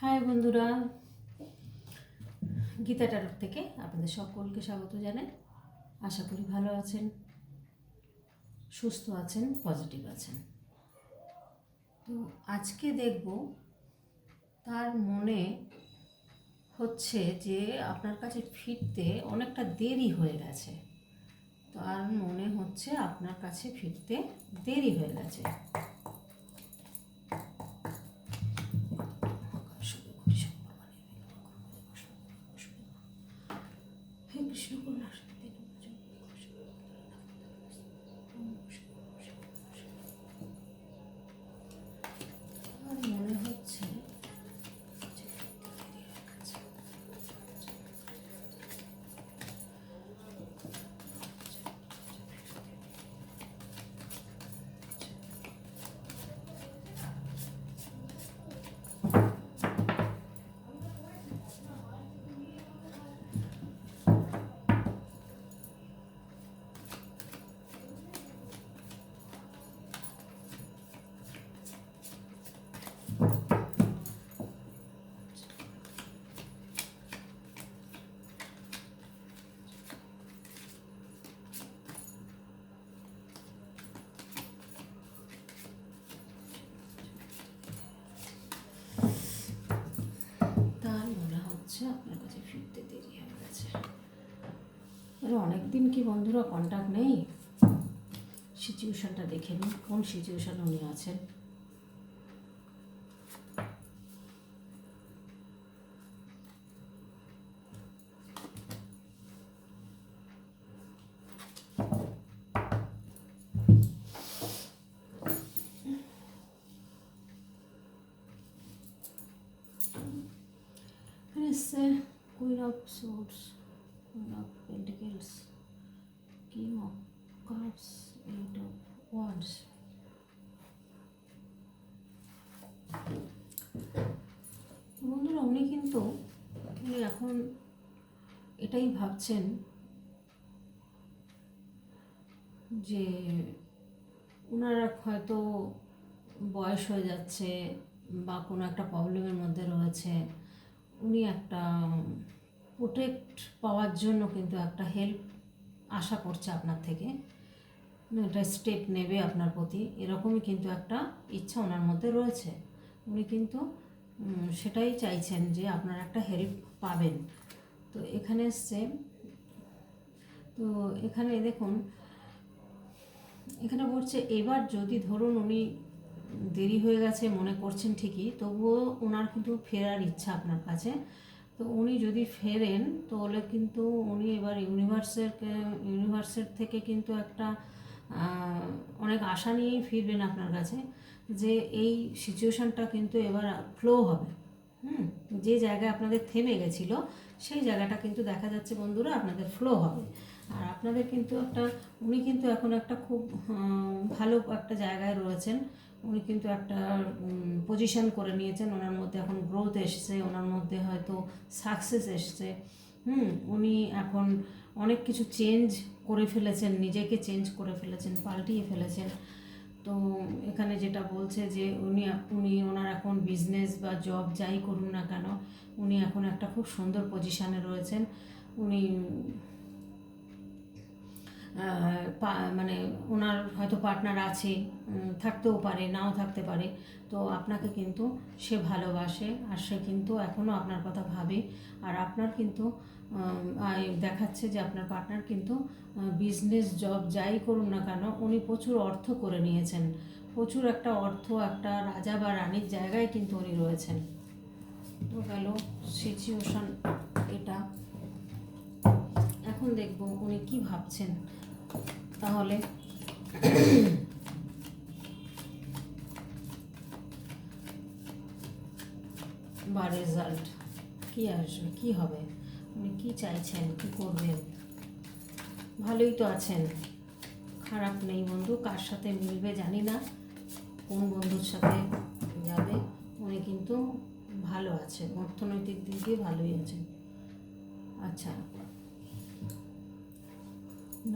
High বন্ধুরা। গীতা টারক থেকে আপনাদের সকলকে স্বাগত জানাই। আশা করি ভালো আছেন, সুস্থ আছেন, পজিটিভ আছেন। তো আজকে দেখব তার মনে হচ্ছে যে আপনার কাছে ফিরতে অনেকটা দেরি হয়ে গেছে। তার মনে হচ্ছে আপনার কাছে ফিরতে দেরি হয়ে গেছে। হচ্ছে, আপনার কাছে ফিরতে দেরি হয়ে গেছে। আরে অনেকদিন কি বন্ধুরা কন্ট্যাক্ট নেই? সিচুয়েশনটা দেখে নিন, কোন সিচুয়েশন উনি আছেন? এসছে queen of swords queen of pentacles king of cups eight of wands বন্ধুরা উনি কিন্তু উনি এখন এটাই ভাবছেন যে ওনারা হয়তো বয়স হয়ে যাচ্ছে বা কোনো একটা প্রবলেমের মধ্যে রয়েছে। উনি একটা প্রোটেক্ট পাওয়ার জন্য কিন্তু একটা হেল্প আশা করছে আপনার থেকে। একটা স্টেপ নেবে আপনার প্রতি। এরকমই কিন্তু একটা ইচ্ছা ওনার মধ্যে রয়েছে। উনি কিন্তু সেটাই চাইছেন যে আপনার একটা হেল্প পাবেন। তো এখানে এসছে, তো এখানে দেখুন, এখানে বলছে, এবার যদি ধরুন উনি দেরি হয়ে গেছে, মনে করছেন ঠিকই, তবুও ওনার কিন্তু ফেরার ইচ্ছা আপনার কাছে। তো উনি যদি ফেরেন, তাহলে কিন্তু উনি এবার ইউনিভার্সের ইউনিভার্সের থেকে কিন্তু একটা অনেক আশা নিয়েই ফিরবেন আপনার কাছে, যে এই সিচুয়েশনটা কিন্তু এবার ফ্লো হবে। হুম, যে জায়গায় আপনাদের থেমে গেছিল, সেই জায়গাটা কিন্তু দেখা যাচ্ছে বন্ধুরা আপনাদের ফ্লো হবে। আর আপনাদের কিন্তু একটা, উনি কিন্তু এখন একটা খুব ভালো একটা জায়গায় রয়েছেন। উনি কিন্তু একটা পজিশন করে নিয়েছেন। ওনার মধ্যে এখন গ্রোথ এসছে, ওনার মধ্যে হয়তো সাকসেস এসছে। হুম, উনি এখন অনেক কিছু চেঞ্জ করে ফেলেছেন, নিজেকে চেঞ্জ করে ফেলেছেন, পাল্টিয়ে ফেলেছেন। তো এখানে যেটা বলছে যে উনি উনি ওনার এখন বিজনেস বা জব যাই করুন না কেন, উনি এখন একটা খুব সুন্দর পজিশানে রয়েছেন। উনি মানে ওনার হয়তো পার্টনার আছে থাকতেও পারে, নাও থাকতে পারে। তো আপনাকে কিন্তু সে ভালোবাসে আর সে কিন্তু এখনও আপনার কথা ভাবে। আর আপনার কিন্তু দেখাচ্ছে যে আপনার পার্টনার কিন্তু বিজনেস জব যাই করুন না কেন, উনি প্রচুর অর্থ করে নিয়েছেন। প্রচুর একটা অর্থ, একটা রাজা বা রানীর জায়গায় কিন্তু উনি রয়েছেন। তো গেল সিচুয়েশন এটা। এখন দেখব উনি কি ভাবছেন। তাহলে। বা রেজাল্ট কি আসবে, কি হবে? উনি কি চাইছেন, কি করবেন? ভালোই তো আছেন। খারাপ নেই বন্ধু, কার সাথে মিলবে জানি না, কোন বন্ধুর সাথে যাবে। উনি কিন্তু ভালো আছেন, অর্থনৈতিক দিক দিয়ে ভালোই আছেন। আচ্ছা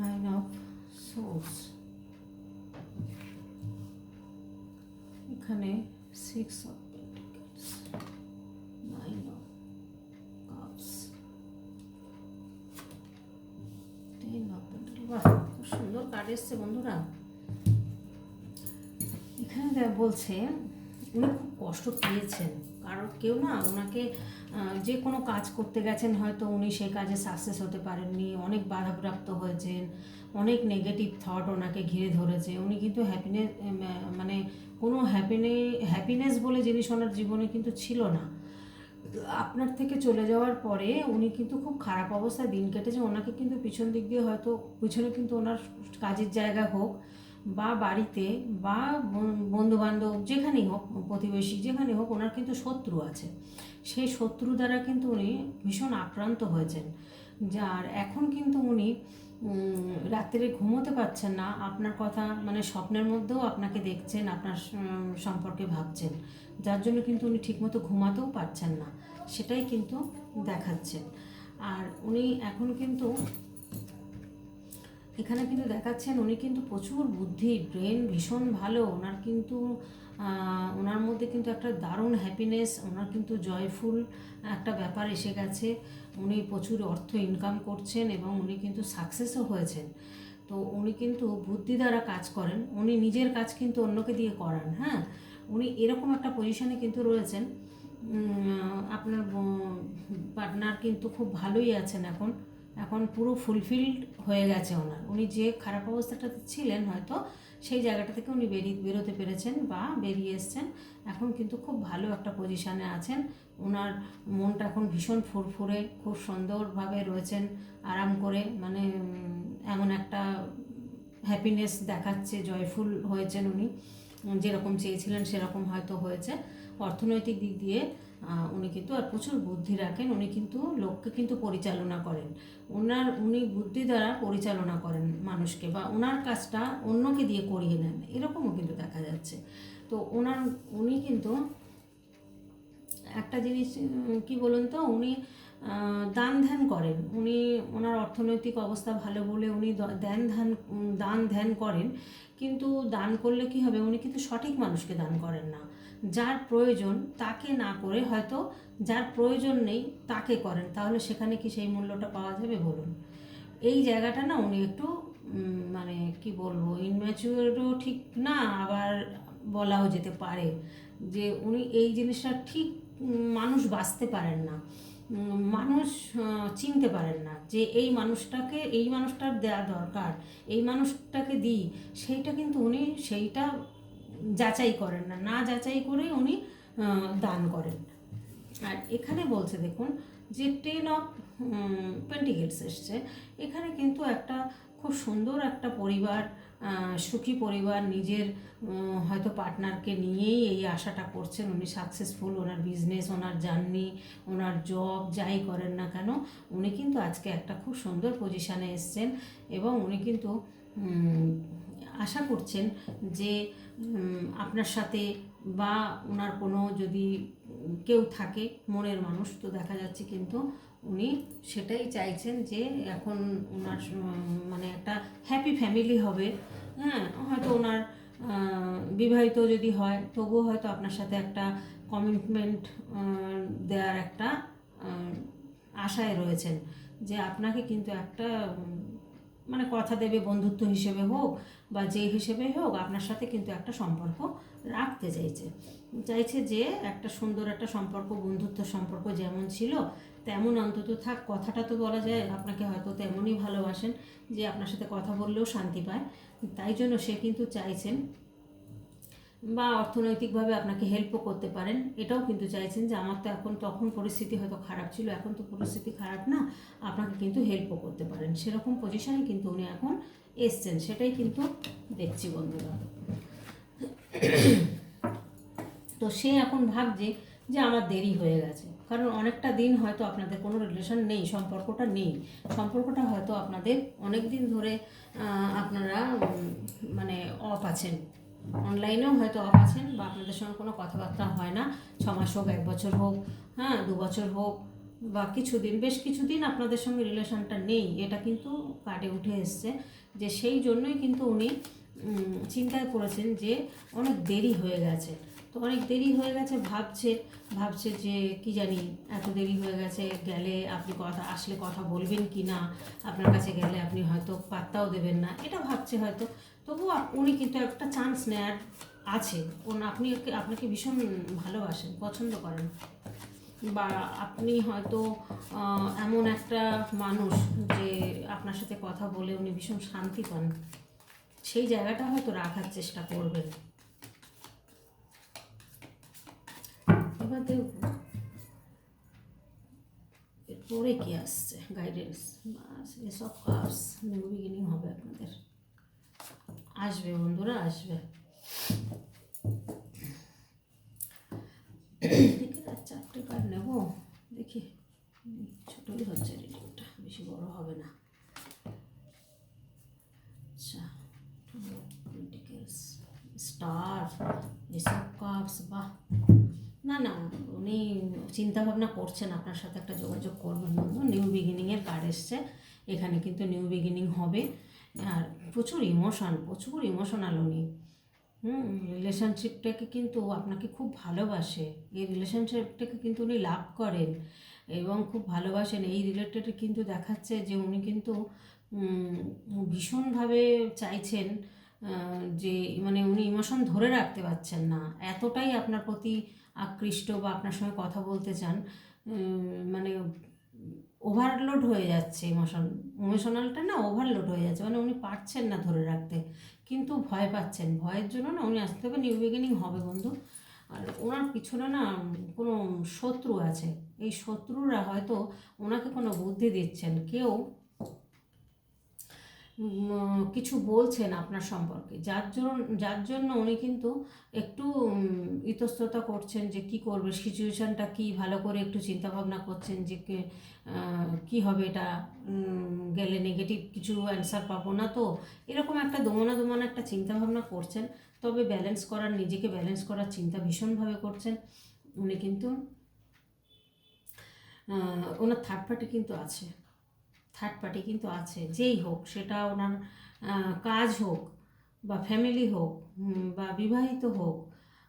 nine of swords. এখানে six of nine of cups ten of pentacle খুব সুন্দর কার্ড এসছে বন্ধুরা। এখানে বলছে, উনি খুব কষ্ট পেয়েছেন। কারণ কেউ না ওনাকে যে কোনো কাজ করতে গেছেন হয়তো উনি সেই কাজে সাকসেস হতে পারেননি, অনেক বাধাপ্রাপ্ত হয়েছেন, অনেক নেগেটিভ থট ওনাকে ঘিরে ধরেছে। উনি কিন্তু হ্যাপিনেস মানে কোনো হ্যাপিনে হ্যাপিনেস বলে জিনিস ওনার জীবনে কিন্তু ছিল না। আপনার থেকে চলে যাওয়ার পরে উনি কিন্তু খুব খারাপ অবস্থায় দিন কেটেছে। ওনাকে কিন্তু পিছন দিক দিয়ে হয়তো, পিছনে কিন্তু ওনার কাজের জায়গা হোক বা বাড়িতে বা বন্ধু বান্ধব যেখানেই হোক, প্রতিবেশী যেখানে হোক, ওনার কিন্তু শত্রু আছে। সেই শত্রু দ্বারা কিন্তু উনি ভীষণ আক্রান্ত হয়েছেন। যার এখন কিন্তু উনি রাত্রে ঘুমোতে পারছেন না। আপনার কথা মানে স্বপ্নের মধ্যেও আপনাকে দেখছেন, আপনার সম্পর্কে ভাবছেন। যার জন্য কিন্তু উনি ঠিকমতো ঘুমাতেও পারছেন না। সেটাই কিন্তু দেখাচ্ছেন। আর উনি এখন কিন্তু এখানে কিন্তু দেখাচ্ছেন উনি কিন্তু প্রচুর বুদ্ধি ব্রেন ভীষণ ভালো। ওনার কিন্তু ওনার মধ্যে কিন্তু একটা দারুণ হ্যাপিনেস ওনার কিন্তু জয়ফুল একটা ব্যাপার এসে গেছে। উনি প্রচুর অর্থ ইনকাম করছেন এবং উনি কিন্তু সাকসেসও হয়েছেন। তো উনি কিন্তু বুদ্ধি দ্বারা কাজ করেন। উনি নিজের কাজ কিন্তু অন্যকে দিয়ে করান হ্যাঁ? উনি এরকম একটা পজিশনে কিন্তু রয়েছেন। আপনার পার্টনার কিন্তু খুব ভালোই আছেন এখন। এখন পুরো ফুলফিলড হয়ে গেছে ওনার। উনি যে খারাপ অবস্থাটাতে ছিলেন হয়তো, সেই জায়গাটা থেকে উনি বেরিয়ে বেরোতে পেরেছেন বা বেরিয়ে এসছেন। এখন কিন্তু খুব ভালো একটা পজিশানে আছেন। ওনার মনটা এখন ভীষণ ফুরফুরে, খুব সুন্দরভাবে রয়েছেন, আরাম করে মানে এমন একটা হ্যাপিনেস দেখাচ্ছে জয়ফুল হয়েছেন উনি। যেরকম চেয়েছিলেন সেরকম হয়তো হয়েছে। অর্থনৈতিক দিক দিয়ে উনি কিন্তু, আর প্রচুর বুদ্ধি রাখেন, উনি কিন্তু লোককে কিন্তু পরিচালনা করেন। ওনার উনি বুদ্ধি দ্বারা পরিচালনা করেন মানুষকে, বা ওনার কাজটা অন্যকে দিয়ে করিয়ে নেন, এরকমও কিন্তু দেখা যাচ্ছে। তো ওনার উনি কিন্তু একটা জিনিস কি বলুন তো, উনি দান ধ্যান করেন। উনি, ওনার অর্থনৈতিক অবস্থা ভালো বলে উনি দান ধ্যান দান ধ্যান করেন। কিন্তু দান করলে কি হবে? উনি কিন্তু সঠিক মানুষকে দান করেন না। যার প্রয়োজন তাকে না করে হয়তো যার প্রয়োজন নেই তাকে করেন। তাহলে সেখানে কি সেই মূল্যটা পাওয়া যাবে বলুন? এই জায়গাটা না উনি একটু মানে কি বলব ইনম্যাচুয়ারও ঠিক না, আবার বলাও যেতে পারে যে উনি এই জিনিসটা ঠিক মানুষ বাঁচতে পারেন না। মানুষ চিনতে পারেন না যে এই মানুষটাকে, এই মানুষটার দেওয়া দরকার, এই মানুষটাকে দিই, সেইটা কিন্তু উনি, সেইটা যাচাই করেন না। না যাচাই করে উনি দান করেন। আর এখানে বলছে, দেখুন, যে টেন অফ পেন্টিকেলস এসছে। এখানে কিন্তু একটা খুব সুন্দর একটা পরিবার সুখী পরিবার, নিজের হয়তো পার্টনারকে নিয়েই এই আশাটা করছেন উনি, সাকসেসফুল, ওনার বিজনেস ওনার জার্নি, ওনার জব যাই করেন না কেন, উনি কিন্তু আজকে একটা খুব সুন্দর পজিশানে এসছেন এবং উনি কিন্তু আশা করছেন যে আপনার সাথে বা ওনার কোনো যদি কেউ থাকে, মনের মানুষ, তো দেখা যাচ্ছে কিন্তু উনি সেটাই চাইছেন যে এখন ওনার মানে একটা হ্যাপি ফ্যামিলি হবে। হ্যাঁ হয়তো ওনার বিবাহিত যদি হয়, তবুও হয়তো আপনার সাথে একটা কমিটমেন্ট দেওয়ার একটা আশায় রয়েছেন। যে আপনাকে কিন্তু একটা মানে কথা দেবে বন্ধুত্ব হিসেবে হোক বা যে হিসেবে হোক আপনার সাথে কিন্তু একটা সম্পর্ক রাখতে চাইছে। চাইছে যে একটা সুন্দর একটা সম্পর্ক, বন্ধুত্ব সম্পর্ক যেমন ছিল, তেমন অন্তত থাক। কথাটা তো বলা যায়, আপনাকে হয়তো তেমনই ভালোবাসেন যে আপনার সাথে কথা বললেও শান্তি পায়। তাই জন্য সে কিন্তু চাইছেন বা অর্থনৈতিকভাবে আপনাকে হেল্পও করতে পারেন। এটাও কিন্তু চাইছেন যে আমার তো এখন তখন পরিস্থিতি হয়তো খারাপ ছিল, এখন তো পরিস্থিতি খারাপ না, আপনাকে কিন্তু হেল্পও করতে পারেন। সেরকম পজিশনে কিন্তু উনি এখন এসছেন, সেটাই কিন্তু দেখছি বন্ধুরা। তো সে এখন ভাবছে যে আমার দেরি হয়ে গেছে। কারণ অনেকটা দিন হয়তো আপনাদের কোনো রিলেশন নেই, সম্পর্কটা নেই। সম্পর্কটা হয়তো আপনাদের অনেক দিন ধরে আপনারা মানে অফ আছেন। অনলাইনেও হয়তো অফ আছেন বা আপনাদের সঙ্গে কোনো কথাবার্তা হয় না। ছ মাস হোক, এক বছর হোক হ্যাঁ দু বছর হোক বা কিছুদিন, বেশ কিছুদিন আপনাদের সঙ্গে রিলেশনটা নেই। এটা কিন্তু কাটে উঠে এসছে যে সেই জন্যই কিন্তু উনি চিন্তায় পড়েছেন যে অনেক দেরি হয়ে গেছে। তো অনেক দেরি হয়ে গেছে ভাবছে ভাবছে যে কি জানি এত দেরি হয়ে গেছে, গেলে আপনি কথা, আসলে কথা বলবেন কি না আপনার কাছে গেলে আপনি হয়তো পাত্তাও দেবেন না। এটা ভাবছে হয়তো। আপ- উনি কিন্তু একটা চান্স নেয়ার আছে। আপনি আপনাকে ভীষণ ভালোবাসেন, পছন্দ করেন। বা আপনি হয়তো এমন একটা মানুষ যে আপনার সাথে কথা বলে উনি ভীষণ শান্তি পান। সেই জায়গাটা হয়তো রাখার চেষ্টা করবেন। এবার এরপরে কি আসছে? গাইডেন্স এসব কাজ নিউ বিগিনিং হবে আপনাদের। আসবে বন্ধুরা আসবে চারটে কার্ড নেব? দেখি। ছোটই হচ্ছে রিডিংটা বেশি বড় হবে না। আচ্ছা পেন্টিকেলস স্টার এসব কাপস বাহ। না না, উনি চিন্তা ভাবনা করছেন, আপনার সাথে একটা যোগাযোগ করবেন বন্ধু নিউ বিগিনিংয়ের কার্ড এসছে, এখানে কিন্তু নিউ বিগিনিং হবে। আর প্রচুর ইমোশন প্রচুর ইমোশনাল উনি। হুম রিলেশনশিপটাকে কিন্তু আপনাকে খুব ভালোবাসে। এই রিলেশনশিপটাকে কিন্তু উনি লাভ করেন এবং খুব ভালোবাসেন। এই রিলেটেড কিন্তু দেখাচ্ছে যে উনি কিন্তু ভীষণভাবে চাইছেন যে মানে উনি ইমোশন ধরে রাখতে পারছেন না। এতটাই আপনার প্রতি আকৃষ্ট বা আপনার সঙ্গে কথা বলতে চান মানে ওভারলোড হয়ে যাচ্ছে ইমোশন ইমোশনালটা না ওভারলোড হয়ে যাচ্ছে। মানে উনি পারছেন না ধরে রাখতে। কিন্তু ভয় পাচ্ছেন। ভয়ের জন্য না উনি আসতে হবে নিউ বিগিনিং হবে বন্ধু। আর ওনার পিছনে না কোনো শত্রু আছে। এই শত্রুরা হয়তো ওনাকে কোনো বুদ্ধি দিচ্ছেন। কেউ কিছু বলছেন আপনার সম্পর্কে। যার জন্য যার জন্য উনি কিন্তু একটু ইতস্ততা করছেন যে কি করবে, সিচুয়েশনটা কি, ভালো করে একটু চিন্তা ভাবনা করছেন যে কি হবে এটা গেলে নেগেটিভ কিছু অ্যান্সার পাবো না তো? এরকম একটা দোমনা দোমনা একটা চিন্তা ভাবনা করছেন, তবে ব্যালেন্স করার, নিজেকে ব্যালেন্স করার চিন্তা ভীষণভাবে করছেন। উনি কিন্তু ওনার থার্ড পার্টি কিন্তু আছে। থার্ড পার্টি কিন্তু আছে, যেই হোক, সেটা ওনার কাজ হোক বা ফ্যামিলি হোক বা বিবাহিত হোক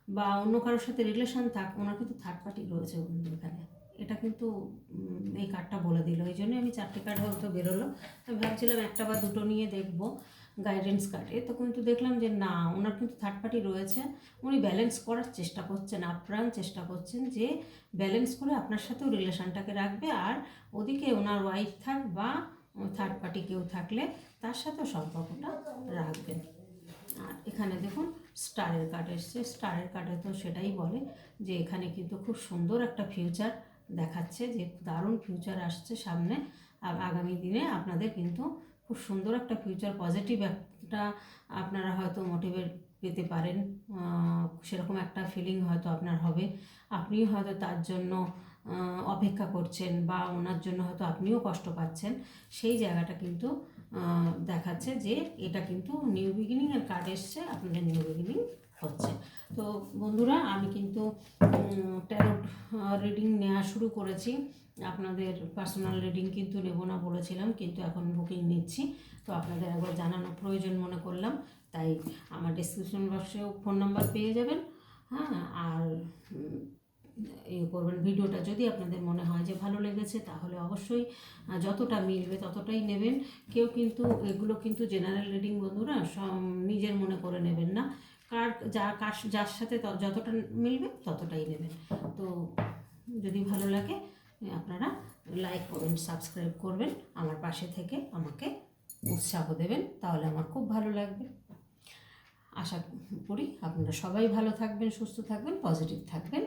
বা অন্য কারোর সাথে রিলেশন থাক, ওনার কিন্তু থার্ড পার্টি রয়েছে বন্ধু এখানে। এটা কিন্তু এই কার্ডটা বলে দিল। এই জন্যই আমি চারটে কার্ড হয়তো বেরোলো। আমি ভাবছিলাম একটা বা দুটো নিয়ে দেখব। গাইডেন্স কার্ডে তো কিন্তু দেখলাম যে না, ওনার কিন্তু থার্ড পার্টি রয়েছে। উনি ব্যালেন্স করার চেষ্টা করছেন, আপ্রাণ চেষ্টা করছেন যে ব্যালেন্স করে আপনার সাথেও রিলেশনটাকে রাখবে আর ওদিকে ওনার ওয়াইফ থাক বা থার্ড পার্টি কেউ থাকলে তার সাথেও সম্পর্কটা রাখবেন। আর এখানে দেখুন, স্টারের কার্ড এসছে। স্টারের কার্ডে তো সেটাই বলে যে এখানে কিন্তু খুব সুন্দর একটা ফিউচার দেখাচ্ছে, যে দারুণ ফিউচার আসছে সামনে। আগামী দিনে আপনাদের কিন্তু খুব সুন্দর একটা ফিউচার পজিটিভ একটা আপনারা হয়তো মোটিভেট পেতে পারেন। সেরকম একটা ফিলিং হয়তো আপনার হবে। আপনি হয়তো তার জন্য অপেক্ষা করছেন বা ওনার জন্য হয়তো আপনিও কষ্ট পাচ্ছেন। সেই জায়গাটা কিন্তু দেখাচ্ছে যে এটা কিন্তু নিউ বিগিনিংয়ের কার্ড এসছে। আপনাদের নিউ বিগিনিং হচ্ছে। তো বন্ধুরা, আমি কিন্তু ট্যারোট রিডিং নেওয়া শুরু করেছি। আপনাদের পার্সোনাল রিডিং কিন্তু নেব না বলেছিলাম, কিন্তু এখন বুকিং নিচ্ছি। তো আপনাদের একবার জানানো প্রয়োজন মনে করলাম, তাই আমার ডিসক্রিপশন বক্সেও ফোন নাম্বার পেয়ে যাবেন। হ্যাঁ আর ইয়ে করবেন ভিডিওটা। যদি আপনাদের মনে হয় যে ভালো লেগেছে, তাহলে অবশ্যই যতটা মিলবে ততটাই নেবেন। কেউ কিন্তু, এগুলো কিন্তু জেনারেল রিডিং বন্ধুরা, সব- নিজের মনে করে নেবেন না। কার, যা কার, যার সাথে যতটা মিলবে ততটাই নেবেন। তো যদি ভালো লাগে, আপনারা লাইক করবেন সাবস্ক্রাইব করবেন। আমার পাশে থেকে আমাকে উৎসাহ দেবেন, তাহলে আমার খুব ভালো লাগবে। আশা করি আপনারা সবাই ভালো থাকবেন, সুস্থ থাকবেন পজিটিভ থাকবেন।